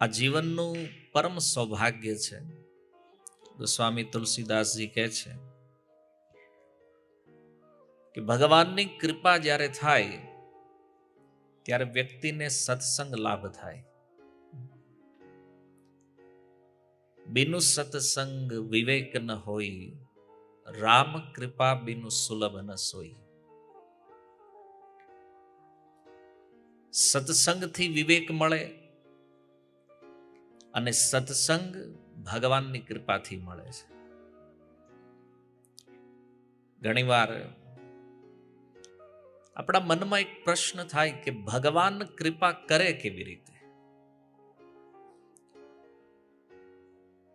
આ જીવનનું પરમ સૌભાગ્ય છે. સ્વામી તુલસીદાસજી કહે છે કે ભગવાનની કૃપા જ્યારે થાય, ત્યારે વ્યક્તિને સત્સંગ લાભ થાય. બિનુ સત્સંગ વિવેક ન હોય, રામ કૃપા બિનુ સુલભ ન સોઈ સત્સંગથી વિવેક મળે અને સત્સંગ ભગવાનની કૃપાથી મળે છે. ઘણીવાર આપણા મનમાં એક પ્રશ્ન થાય કે ભગવાન કૃપા કરે કેવી રીતે?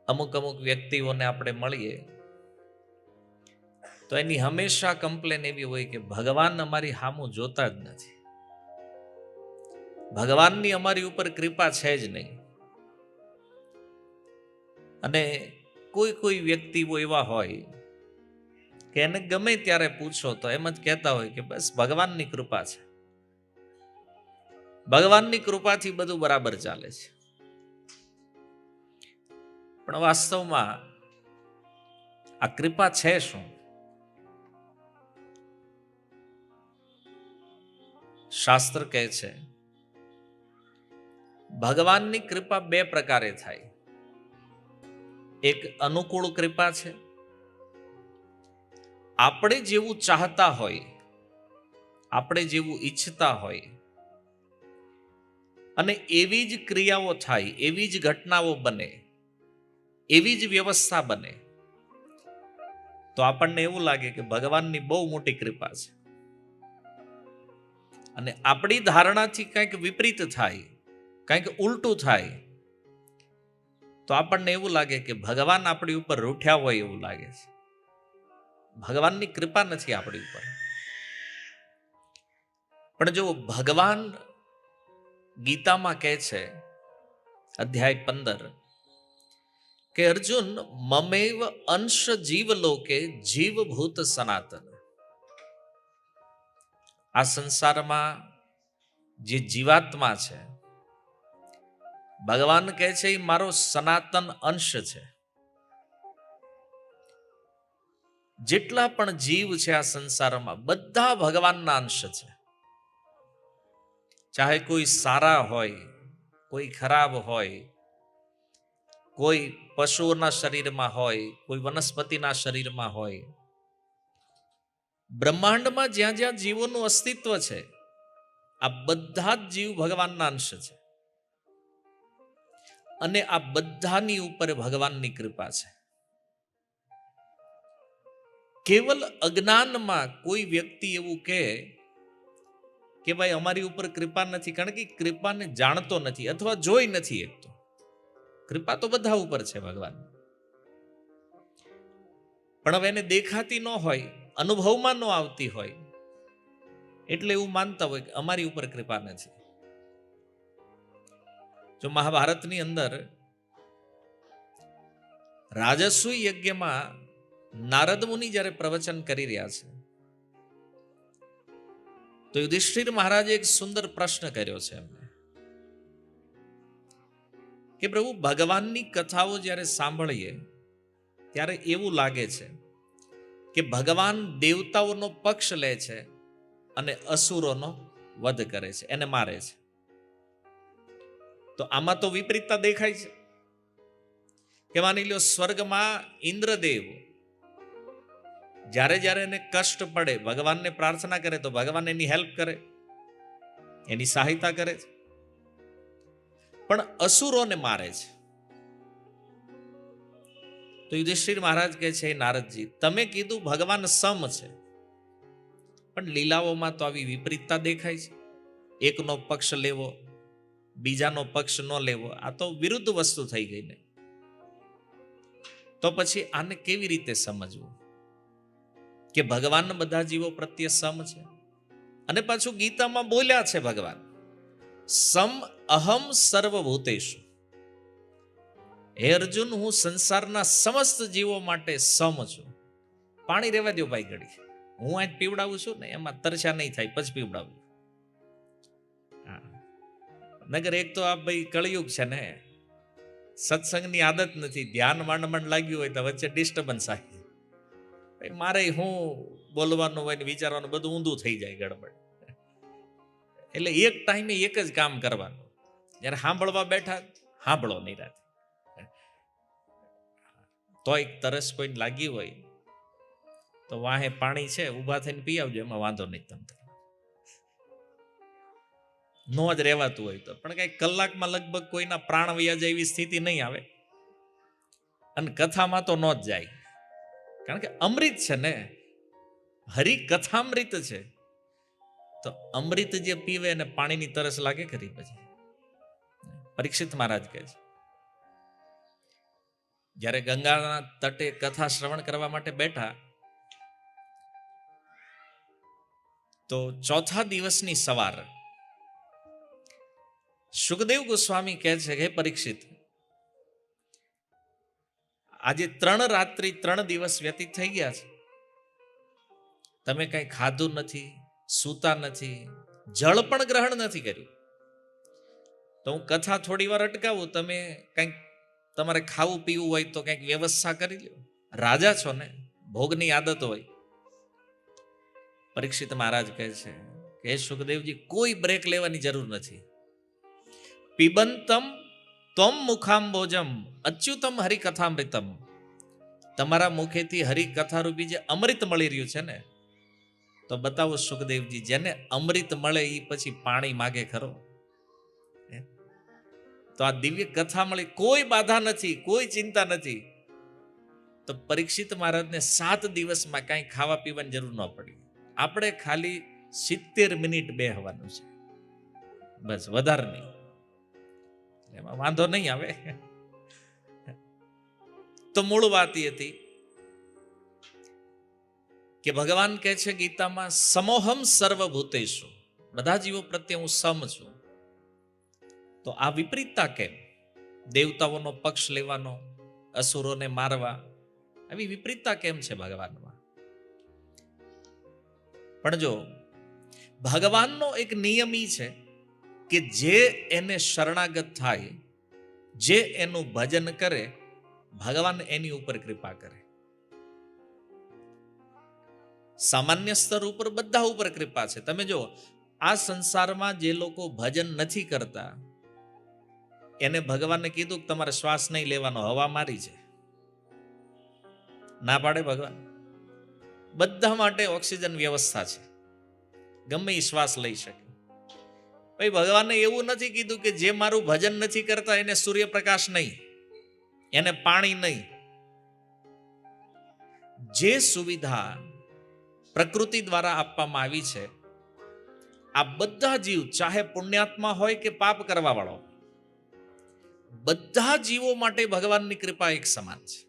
અમુક અમુક વ્યક્તિઓને આપણે મળીએ તો એની હંમેશા કમ્પ્લેન એવી હોય કે ભગવાન અમારી હામું જોતા જ નથી. ભગવાનની અમારી ઉપર કૃપા છે જ નહીં. અને કોઈ કોઈ વ્યક્તિઓ એવા હોય કે એને ગમે ત્યારે પૂછો તો એમ જ કહેતા હોય કે બસ ભગવાનની કૃપા છે. ભગવાનની કૃપાથી બધું બરાબર ચાલે છે. પણ વાસ્તવમાં આ કૃપા છે શું? શાસ્ત્ર કહે છે, ભગવાનની કૃપા બે પ્રકારે થાય. એક અનુકૂળ કૃપા છે. આપણે જેવું ચાહતા હોય, આપણે જેવું ઈચ્છતા હોય, અને એવી જ ક્રિયાઓ થાય, એવી જ ઘટનાઓ બને, એવી જ વ્યવસ્થા બને, તો આપણને એવું લાગે કે ભગવાનની બહુ મોટી કૃપા છે. અને આપણી ધારણાથી કંઈક વિપરીત થાય, કંઈક ઉલટું થાય તો આપણને એવું લાગે કે ભગવાન આપણી ઉપર રૂઠ્યા હોય એવું લાગે છે. ભગવાનની કૃપા નથી આપણી ઉપર. પણ જો ભગવાન ગીતામાં કહે છે, અધ્યાય પંદર, કે અર્જુન, મમેવ અંશ જીવ લોકે જીવભૂત સનાતન. આ સંસારમાં જે જીવાત્મા છે ભગવાન કહે છે એ મારો સનાતન અંશ છે. જેટલા પણ જીવ છે આ સંસારમાં, બધા ભગવાનના અંશ છે. ચાહે કોઈ સારા હોય, કોઈ ખરાબ હોય, કોઈ પશુઓના શરીરમાં હોય, કોઈ વનસ્પતિના શરીરમાં હોય, બ્રહ્માંડમાં જ્યાં જ્યાં જીવોનું અસ્તિત્વ છે, આ બધા જ જીવ ભગવાનના અંશ છે. અને આ બધાની ઉપર ભગવાનની કૃપા છે. કેવલ અજ્ઞાનમાં કોઈ વ્યક્તિ એવું કહે કે ભાઈ અમારી ઉપર કૃપા નથી, કારણ કે કૃપાને જાણતો નથી અથવા જોઈ નથી એક તો કૃપા તો બધા ઉપર છે ભગવાન. પણ હવે એને દેખાતી ન હોય, અનુભવમાં ન આવતી હોય, એટલે એવું માનતા હોય કે અમારી ઉપર કૃપા નથી. જો મહાભારતની અંદર રાજસ્વ યજ્ઞમાં નારદ મુનિ જ્યારે પ્રવચન કરી રહ્યા છે, તો યુધિષ્ઠિર મહારાજે એક સુંદર પ્રશ્ન કર્યો છે એમને કે પ્રભુ, ભગવાનની કથાઓ જ્યારે સાંભળીએ ત્યારે એવું લાગે છે કે ભગવાન દેવતાઓનો પક્ષ લે છે અને અસુરોનો વધ કરે છે, એને મારે છે. તો આમાં તો વિપરીતતા દેખાય છે. કે માની લો સ્વર્ગમાં ઇન્દ્રદેવ જ્યારે જ્યારે એને કષ્ટ પડે, ભગવાનને પ્રાર્થના કરે, તો ભગવાન એની હેલ્પ કરે, એની સહાયતા કરે છે. પણ અસુરોને મારે છે. તો યુધિષ્ઠિર મહારાજ કહે છે નારદજી, તમે કીધું ભગવાન સમ છે. પણ લીલાઓમાં તો આવી વિપરીતતા દેખાય છે. એકનો પક્ષ લેવો બીજાનો પક્ષ ન લેવો, આ તો વિરુદ્ધ વસ્તુ થઈ ગઈ ને. તો પછી આને કેવી રીતે સમજવું? કે ભગવાન બધા જીવો પ્રત્યે સમ છે? અને પાછું ગીતામાં બોલ્યા છે ભગવાન, સમ અહમ સર્વભૂતેશુ હે અર્જુન, હું સંસારના સમસ્ત જીવો માટે સમ છું. પાણી રેવા દો ભાઈ ઘડી. હું આજ પીવડાવું છું ને, એમાં તરછા નહીં થાય, પછી પીવડાવું. નગર એક તો આ ભાઈ કળયુગ છે ને. સત્સંગની આદત નથી, ધ્યાન માંડ માંડ લાગ્યું હોય તો વચ્ચે ડિસ્ટર્બન્સ આવી ભાઈ મારે હું બોલવાનું હોય ને વિચારવાનું બધું ઊંધું થઈ જાય ગડબડ. એટલે એક ટાઈમે એક જ કામ કરવાનું. જ્યારે સાંભળવા બેઠા સાંભળો નિરાત. તો એક તરસ કોઈને લાગી હોય તો વાહે પાણી છે, ઊભા થઈને પી આવજો, એમાં વાંધો નહીં તમને નો જ રહેવાતું હોય તો. પણ કઈ કલાકમાં લગભગ કોઈના પ્રાણ વયા એવી સ્થિતિ નહીં આવે. અને કથામાં તો ન જ જાય. કારણ કે અમૃત છે ને, હરિ કથામૃત છે. તો અમૃત જે પીવે એને પાણીની તરસ લાગે ખરી પછી. પરીક્ષિત મહારાજ કહે છે. જ્યારે ગંગાના તટે કથા શ્રવણ કરવા માટે બેઠા, તો ચોથા દિવસની સવાર સુખદેવ ગોસ્વામી કહે છે કે પરીક્ષિત, આજે ત્રણ રાત્રિ ત્રણ દિવસ વ્યતીત થઈ ગયા છે. તમે કઈ ખાધું નથી, સૂતા નથી, જળ પણ ગ્રહણ નથી કર્યું. તો હું કથા થોડી વાર અટકાવું, તમે કંઈક તમારે ખાવું પીવું હોય તો કંઈક વ્યવસ્થા કરી લો રાજા છો ને, ભોગની આદત હોય. પરીક્ષિત મહારાજ કહે છે કે સુખદેવજી, કોઈ બ્રેક લેવાની જરૂર નથી. પિબંતમ તમ મુખાંબોજમ અચ્યુતમ હરિકથામૃતમ તમારા મુખેથી હરિકથા રૂપી જે અમૃત મળી રહ્યું છે ને, તો બતાવો સુખદેવજી, જેને અમૃત મળે એ પછી પાણી માગે ખરો? તો આ દિવ્ય કથા મળી, કોઈ બાધા નથી, કોઈ ચિંતા નથી. તો પરીક્ષિત મહારાજને સાત દિવસમાં કાંઈ ખાવા પીવાની જરૂર ન પડી. આપણે ખાલી સિત્તેર મિનિટ બે હવાનું છે. બસ, વધારે નહીં. એમાં વાંધો નહીં આવે. તો મૂળ વાત એ હતી કે ભગવાન કહે છે ગીતામાં, સમોહમ સર્વભૂતેશુ બધા જીવો પ્રત્યે હું સમ છું. તો આ વિપરીતતા કેમ? દેવતાઓનો પક્ષ લેવાનો, અસુરોને મારવા, આવી વિપરીતતા કેમ છે ભગવાનમાં? પણ જો ભગવાનનો એક નિયમ છે કે જે એને શરણાગત થાય, જે એનું ભજન કરે, ભગવાન એની ઉપર કૃપા કરે. સામાન્ય સ્તર ઉપર બધા ઉપર કૃપા છે. તમે જો આ સંસારમાં જે લોકો ભજન નથી કરતા, એને ભગવાને કીધું કે તમારે શ્વાસ નહીં લેવાનો, હવા મારી છે. ના પાડે ભગવાન? બધા માટે ઓક્સિજન વ્યવસ્થા છે. ગમે એ શ્વાસ લઈ શકે. ભાઈ ભગવાને એવું નથી કીધું કે જે મારું ભજન નથી કરતા એને સૂર્યપ્રકાશ નહીં, એને પાણી નહીં જે સુવિધા પ્રકૃતિ દ્વારા આપવામાં આવી છે, આ બધા જીવ, ચાહે પુણ્યાત્મા હોય કે પાપ કરવા વાળો બધા જીવો માટે ભગવાનની કૃપા એક સમાન છે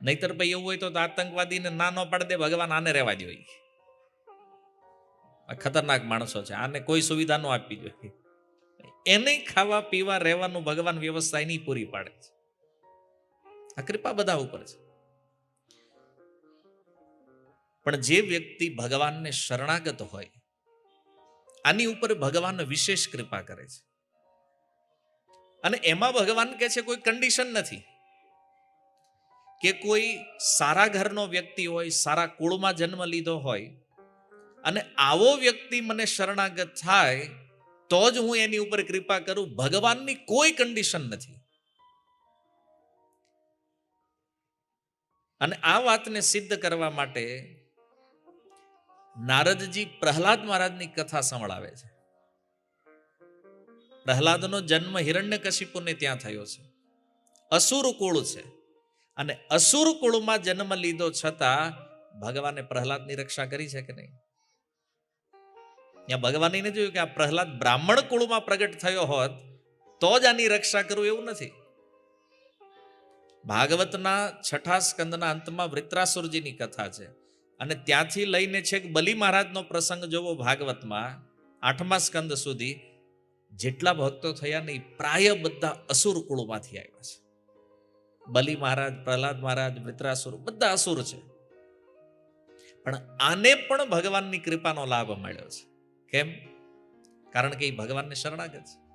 નહીતર ભાઈ એવું હોય તો આતંકવાદીને ના ન પાડી દે, ભગવાન આને રહેવા ઈ. ખતરનાક માણસો છે. આને કોઈ સુવિધા ન આપવી જોઈએ. એને ખાવા, પીવા, રહેવાનું, ભગવાન વ્યવસ્થા એની પૂરી પાડે છે. આ કૃપા બધા ઉપર છે. પણ જે વ્યક્તિ ભગવાનને શરણાગત હોય, આની ઉપર ભગવાન વિશેષ કૃપા કરે છે. અને એમાં ભગવાન કહે છે, કોઈ કન્ડિશન નથી. કે કોઈ સારા ઘરનો વ્યક્તિ હોય, સારા કુળમાં જન્મ લીધો હોય અને આવો વ્યક્તિ મને શરણાગત થાય, તો જ હું એની ઉપર કૃપા કરું. ભગવાનની કોઈ કન્ડિશન નથી. અને આ વાતને સિદ્ધ કરવા માટે નારદજી પ્રહલાદ મહારાજની કથા સંભળાવે છે. પ્રહલાદનો જન્મ હિરણ્યકશિપુને ત્યાં થયો છે. અસુર કુળ છે. અને અસુર કુળમાં જન્મ લીધો છતાં ભગવાને પ્રહલાદની રક્ષા કરી છે કે નહીં? ત્યાં ભગવાને એને જોયું કે આ પ્રહલાદ બ્રાહ્મણ કુળમાં પ્રગટ થયો હોત, તો જ આની રક્ષા કરવું એવું નથી. ભાગવતના છઠ્ઠા સ્કંદના અંતમાં વૃત્રાસુરજીની કથા છે. અને ત્યાંથી લઈને છેક બલિ મહારાજનો પ્રસંગ જોવો ભાગવતમાં, આઠમા સ્કંદ સુધી, જેટલા ભક્તો થયા ને પ્રાય બધા અસુર કુળમાંથી આવ્યા છે. બલિ મહારાજ, પ્રહલાદ મહારાજ, વૃત્રાસુર બધા અસુર છે. પણ આને પણ ભગવાનની કૃપાનો લાભ મળ્યો છે. કેમ? કારણ કે એ ભગવાનને શરણાગત. છે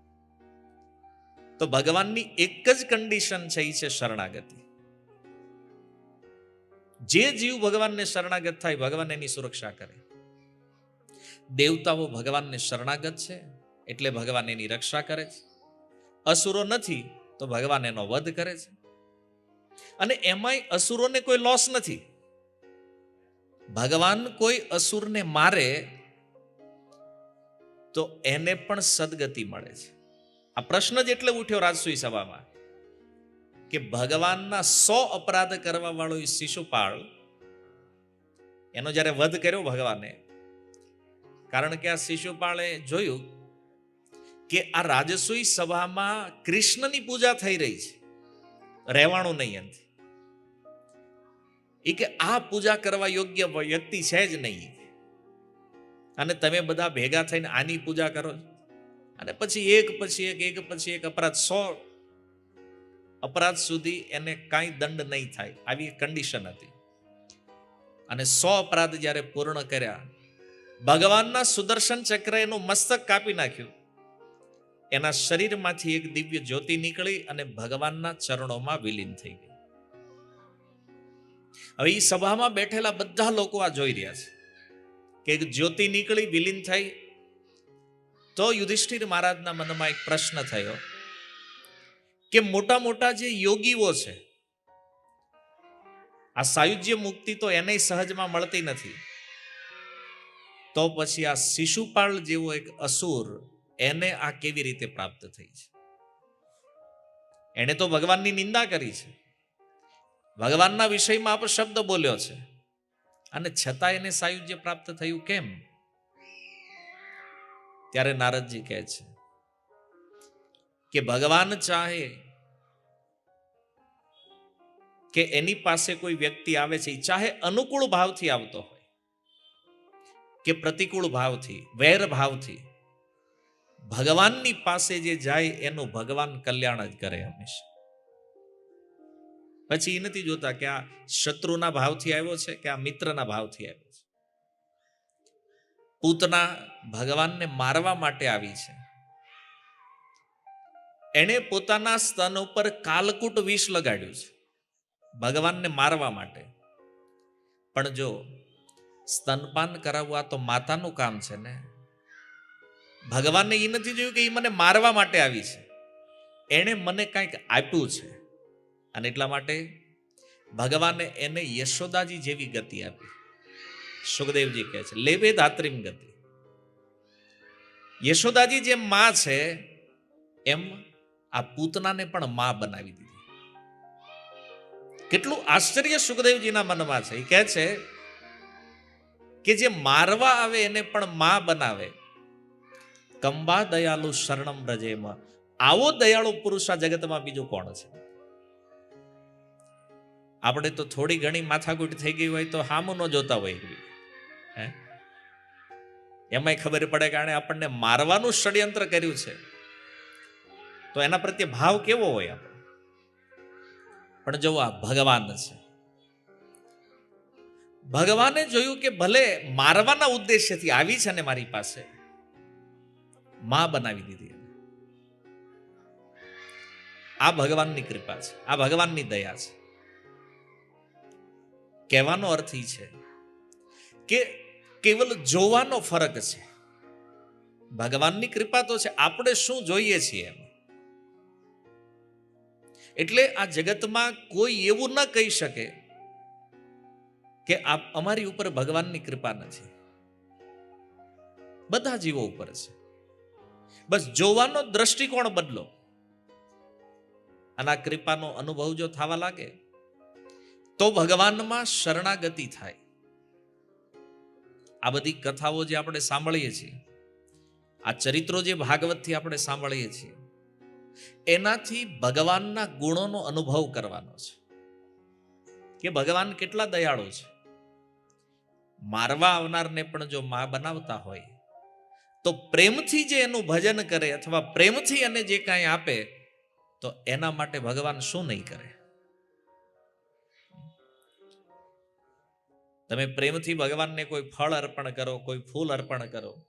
તો ભગવાનની એક જ કન્ડિશન છે એ છે શરણાગતિ. જે જીવ ભગવાનને શરણાગત થાય, ભગવાન એની સુરક્ષા કરે. દેવતાઓ ભગવાનને શરણાગત છે, એટલે ભગવાન એની રક્ષા કરે છે. અસુરો નથી, તો ભગવાન એનો વધ કરે છે. અને એમાંય અસુરોને કોઈ લોસ નથી. ભગવાન કોઈ અસુરને મારે તો એને પણ સદગતિ મળે છે. આ પ્રશ્ન જ એટલે ઉઠ્યો રાજસુઈ સભામાં કે ભગવાનના સો અપરાધ કરવા વાળો એ શિશુપાળ, એનો જ્યારે વધ કર્યો ભગવાને, કારણ કે આ શિશુપાળે જોયું કે આ રાજસુઈ સભામાં કૃષ્ણની પૂજા થઈ રહી છે, રહેવાનું નહીં એનાથી. એ કે આ પૂજા કરવા યોગ્ય વ્યક્તિ છે જ નહીં. અને તમે બધા ભેગા થઈને આની પૂજા કરો અને પછી એક પછી એક એક, પછી એક અપરાધ સો અપરાધ સુધી એને કાંઈ દંડ નહીં થાય. આવી કન્ડિશન હતી. અને સો અપરાધ જ્યારે પૂર્ણ કર્યા, ભગવાનના સુદર્શન ચક્ર એનું મસ્તક કાપી નાખ્યું. એના શરીરમાંથી એક દિવ્ય જ્યોતિ નીકળી અને ભગવાનના ચરણોમાં વિલીન થઈ ગઈ. હવે એ સભામાં બેઠેલા બધા લોકો આ જોઈ રહ્યા છે. કે જ્યોતિ નીકળી, વિલીન થઈ, તો યુધિષ્ઠિર મહારાજના મનમાં એક પ્રશ્ન થયો કે મોટા મોટા જે યોગીઓ છે, આ સાયુજ્ય મુક્તિ તો એને સહજમાં મળતી નથી. તો પછી આ શિશુપાળ જેવો એક અસુર એને આ કેવી રીતે પ્રાપ્ત થઈ છે? એણે તો ભગવાનની નિંદા કરી છે. ભગવાનના વિષયમાં અપશબ્દ બોલ્યો છે. અને છતાં એને સાયુજ્ય પ્રાપ્ત થયું કેમ? ત્યારે નારદજી કહે છે, કે ભગવાન ચાહે કે એની પાસે કોઈ વ્યક્તિ આવે છે ચાહે અનુકૂળ ભાવથી આવતો હોય, કે પ્રતિકૂળ ભાવથી, વેર ભાવથી. ભગવાનની પાસે જે જાય, એનું ભગવાન કલ્યાણ જ કરે હંમેશા. પછી એ નથી જોતા કે આ શત્રુના ભાવથી આવ્યો છે કે આ મિત્રના ભાવથી આવ્યો છે. પૂતના ભગવાનને મારવા માટે આવી છે. એણે પોતાના સ્તન ઉપર કાલકૂટ વિષ લગાડ્યું છે ભગવાનને મારવા માટે. પણ જો સ્તનપાન કરાવવા તો માતાનું કામ છે ને? ભગવાનને એ નથી જોયું કે એ મને મારવા માટે આવી છે. એણે મને કંઈક આપ્યું છે. અને એટલા માટે ભગવાને એને યશોદાજી જેવી ગતિ આપી. સુખદેવજી કહે છે, લેવે ધાત્રીમ ગતિ. યશોદાજી જેમ માં છે, એમ આ પૂતનાને પણ માં બનાવી દીધી. કેટલું આશ્ચર્ય સુખદેવજીના મનમાં છે. એ કહે છે કે જે મારવા આવે એને પણ માં બનાવે. કંબા દયાળુ શરણમ રજેમાં આવો દયાળુ પુરુષ આ જગતમાં બીજો કોણ છે? આપણે તો થોડી ઘણી માથાકૂટ થઈ ગઈ હોય તો હામું ન જોતા હોય હે? એમાંય ખબર પડે કે આણે આપણને મારવાનું ષડયંત્ર કર્યું છે. તો એના પ્રત્યે ભાવ કેવો હોય આપણો? પણ જો આ ભગવાન છે. ભગવાને જોયું કે ભલે મારવાના ઉદ્દેશ્યથી આવી છે ને મારી પાસે, માં બનાવી દીધી આ ભગવાનની કૃપા છે, આ ભગવાનની દયા છે. કહેવાનો અર્થ એ છે કે કેવલ જોવાનો ફરક છે. ભગવાનની કૃપા તો છે, આપણે શું જોઈએ છીએ એટલે આ જગતમાં કોઈ એવું ન કહી શકે કે અમારી ઉપર ભગવાનની કૃપા નથી. બધા જીવો ઉપર છે. બસ જોવાનો દ્રષ્ટિકોણ બદલો. અને આ કૃપાનો અનુભવ જો થવા લાગે તો ભગવાનમાં શરણાગતિ થાય. આ બધી કથાઓ જે આપણે સાંભળીએ છીએ, આ ચરિત્રો જે ભાગવતથી આપણે સાંભળીએ છીએ, એનાથી ભગવાનના ગુણોનો અનુભવ કરવાનો છે. કે ભગવાન કેટલા દયાળુ છે. મારવા આવનારને પણ જો મા બનાવતા હોય, તો પ્રેમથી જે એનું ભજન કરે અથવા પ્રેમથી એને જે કાંઈ આપે, તો એના માટે ભગવાન શું નહીં કરે? તમે પ્રેમથી ભગવાનને કોઈ ફળ અર્પણ કરો, કોઈ ફૂલ અર્પણ કરો.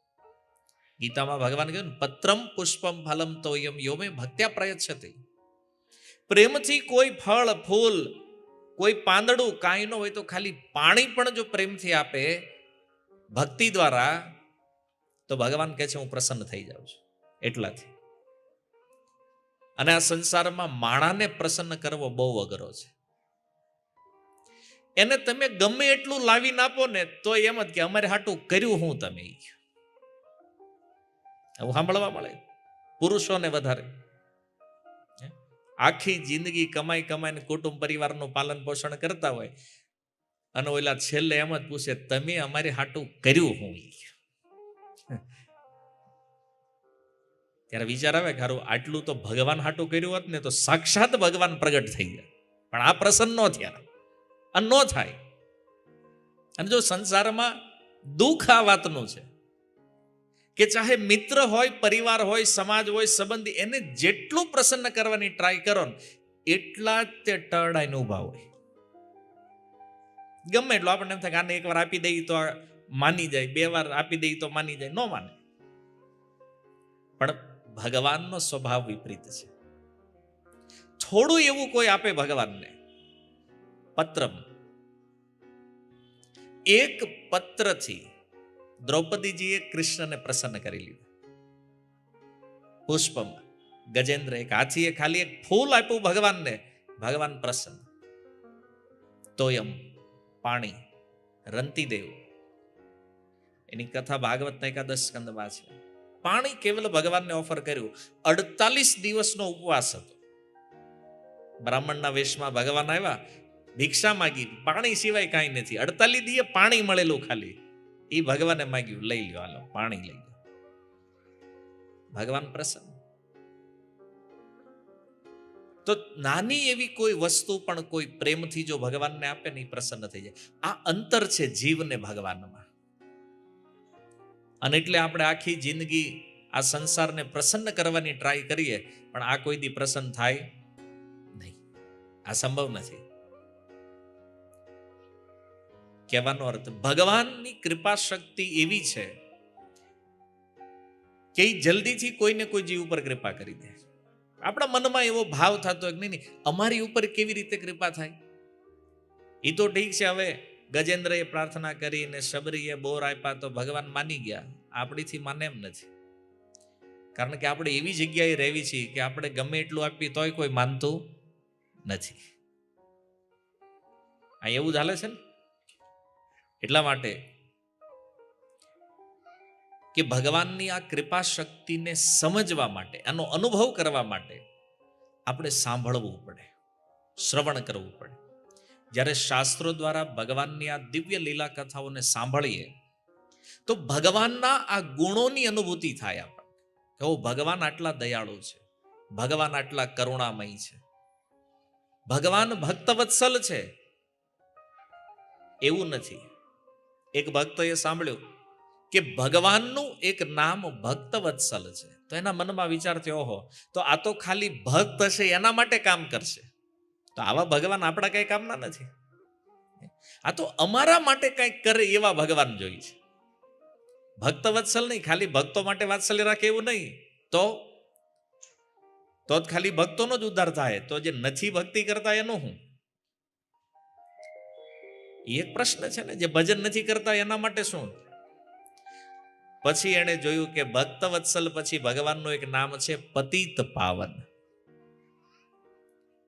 ગીતામાં ભગવાન કહ્યું પત્રમ પુષ્પમ ફલમ તોયમ યોમે ભક્ત્યા પ્રયચ્છતે. પ્રેમથી કોઈ ફળ, ફૂલ, કોઈ પાંદડું કાંઈ ન હોય તો ખાલી પાણી પણ જો પ્રેમથી આપે, ભક્તિ દ્વારા, તો ભગવાન કહે છે, હું પ્રસન્ન થઈ જાઉં છું. એટલાથી. અને આ સંસારમાં માણાને પ્રસન્ન કરવો બહુ અઘરો છે. એને તમે ગમે એટલું લાવીને આપો ને, તો એમ જ કે અમારે હાટું કર્યું હું તમે આવું સાંભળવા મળે. પુરુષોને વધારે. આખી જિંદગી કમાઈ કમાઈને કુટુંબ પરિવારનું પાલન પોષણ કરતા હોય. અને ઓલા છેલ્લે એમ જ પૂછે, તમે અમારે હાટું કર્યું હું ત્યારે વિચાર આવે કે આટલું તો ભગવાન હાટું કર્યું હોત ને, તો સાક્ષાત ભગવાન પ્રગટ થઈ ગયા. પણ આ પ્રસન્ન ન થયા અને ન થાય. અને જો સંસારમાં દુઃખ આ વાતનું છે, કે ચાહે મિત્ર હોય, પરિવાર હોય, સમાજ હોય, સંબંધી, એને જેટલું પ્રસન્ન કરવાની ટ્રાય કરો ને, એટલા જ તે ટરડાઈને ઊભા હોય. ગમે એટલું, આપણને એમ થાય કે આને એકવાર આપી દઈએ તો માની જાય, બે વાર આપી દઈએ તો માની જાય, ન માને. પણ ભગવાનનો સ્વભાવ વિપરીત છે. થોડું એવું કોઈ આપે ભગવાનને પત્રમ. એક પત્રથી દ્રૌપદીજીએ કૃષ્ણને પ્રસન્ન કરી લીધા. પુષ્પમ, ગજેન્દ્ર એક હાથીએ ખાલી એક ફૂલ આપ્યું ભગવાનને, ભગવાન પ્રસન્ન. તોયમ, પાણી, રંતી દેવ. એની કથા ભાગવતના એકાદશ સ્કંદમાં છે. પાણી કેવલ ભગવાનને ઓફર કર્યું, અડતાલીસ દિવસનો ઉપવાસ હતો. બ્રાહ્મણના વેશમાં ભગવાન આવ્યા ભિક્ષા માગી, પાણી સિવાય કાંઈ નથી. અડતાલીસ દીએ પાણી મળેલું ખાલી. એ ભગવાને માગ્યું, લઈ લ્યો, હાલો, પાણી લઈ લો ભગવાન પ્રસન્ન. તો નાની એવી કોઈ વસ્તુ પણ કોઈ પ્રેમથી જો ભગવાનને આપે ને પ્રસન્ન થઈ જાય. આ અંતર છે જીવને ભગવાનમાં. અને એટલે આપણે આખી જિંદગી આ સંસારને પ્રસન્ન કરવાની ટ્રાય કરીએ, પણ આ કોઈ દી પ્રસન્ન થાય નહીં. આ સંભવ નથી. કહેવાનો અર્થ, ભગવાનની કૃપા શક્તિ એવી છે કે જલ્દીથી કોઈને કોઈ જીવ ઉપર કૃપા કરી દે. આપણા મનમાં એવો ભાવ થતો નહીં નહીં, અમારી ઉપર કેવી રીતે કૃપા થાય? એ તો ઠીક છે, હવે ગજેન્દ્રએ પ્રાર્થના કરીને શબરીએ બોર આપ્યા તો ભગવાન માની ગયા. આપણીથી માને એમ નથી. કારણ કે આપણે એવી જગ્યાએ રહેવી છીએ કે આપણે ગમે એટલું આપીએ તોય કોઈ માનતું નથી. આ એવું હાલે છે ને? એટલા માટે કે ભગવાનની આ કૃપા શક્તિને સમજવા માટે, આનો અનુભવ કરવા માટે આપણે સાંભળવું પડે, શ્રવણ કરવું પડે. જ્યારે શાસ્ત્રો દ્વારા ભગવાનની આ દિવ્ય લીલા કથાઓને સાંભળીએ, તો ભગવાનના આ ગુણોની અનુભૂતિ થાય આપણને. કે ભગવાન આટલા દયાળુ છે, ભગવાન આટલા કરુણામય છે, ભગવાન ભક્તવત્સલ છે. એવું નથી. એક ભક્તએ સાંભળ્યું કે ભગવાનનું એક નામ ભક્તવત્સલ છે. તો એના મનમાં વિચાર થયો હો તો આ તો ખાલી ભક્ત હશે એના માટે કામ કરશે. તો આવા ભગવાન આપણા કઈ કામના નથી. આ તો અમારા માટે કંઈક કરે એવા ભગવાન જોઈએ છે. ભક્ત વત્સલ નહીં, ખાલી ભક્તો માટે વાત્સલ્ય રાખે એવું નહીં. તો? તો જ ખાલી ભક્તોનો જ ઉદ્ધાર થાય. તો જે નથી ભક્તિ કરતા એનું હું એ એક પ્રશ્ન છે ને, જે ભજન નથી કરતા એના માટે શું? પછી એણે જોયું કે ભક્ત વત્સલ પછી ભગવાનનું એક નામ છે પતિત પાવન.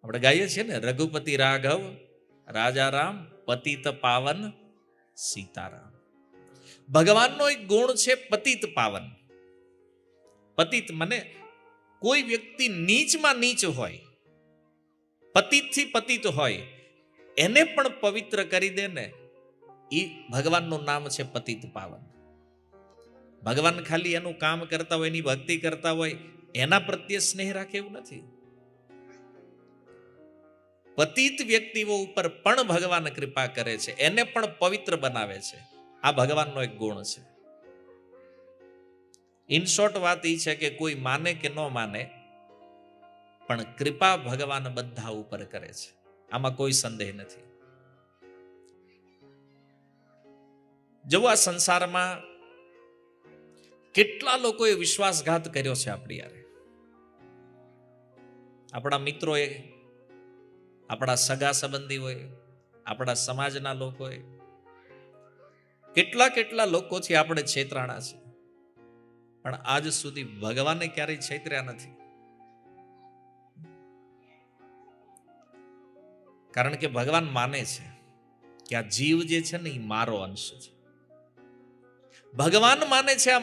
આપણે ગાઈએ છીએ ને, રઘુપતિ રાઘવ રાજારામ પતિત પાવન, સીતારામ. ભગવાનનો એક ગુણ છે પતિત પાવન. પતિત મને કોઈ વ્યક્તિ નીચમાં નીચ હોય, પતિતથી પતિત હોય એને પણ પવિત્ર કરી દે ને એ ભગવાનનું નામ છે પતિત પાવન. ભગવાન ખાલી એનું કામ કરતા હોય, એની ભક્તિ કરતા હોય, એના પ્રત્યે સ્નેહ રાખે એવું નથી. પતિત વ્યક્તિઓ ઉપર પણ ભગવાન કૃપા કરે છે, એને પણ પવિત્ર બનાવે છે. આ ભગવાનનો એક ગુણ છે. ઇન શોર્ટ વાત એ છે કે કોઈ માને કે ન માને, પણ કૃપા ભગવાન બધા ઉપર કરે છે. આમાં કોઈ સંદેહ નથી. જવું આ સંસારમાં કેટલા લોકોએ વિશ્વાસઘાત કર્યો છે આપણી યારે? આપણા મિત્રોએ, આપણા સગા સંબંધીઓએ, આપણા સમાજના લોકોએ, કેટલા કેટલા લોકોથી આપણે છેતરાણા છે પણ આજ સુધી ભગવાને ક્યારેય છેતર્યા નથી. કારણ કે ભગવાન માને છે કે આ જીવ જે છે ને એ મારો અંશ છે. ભગવાન માને છે આ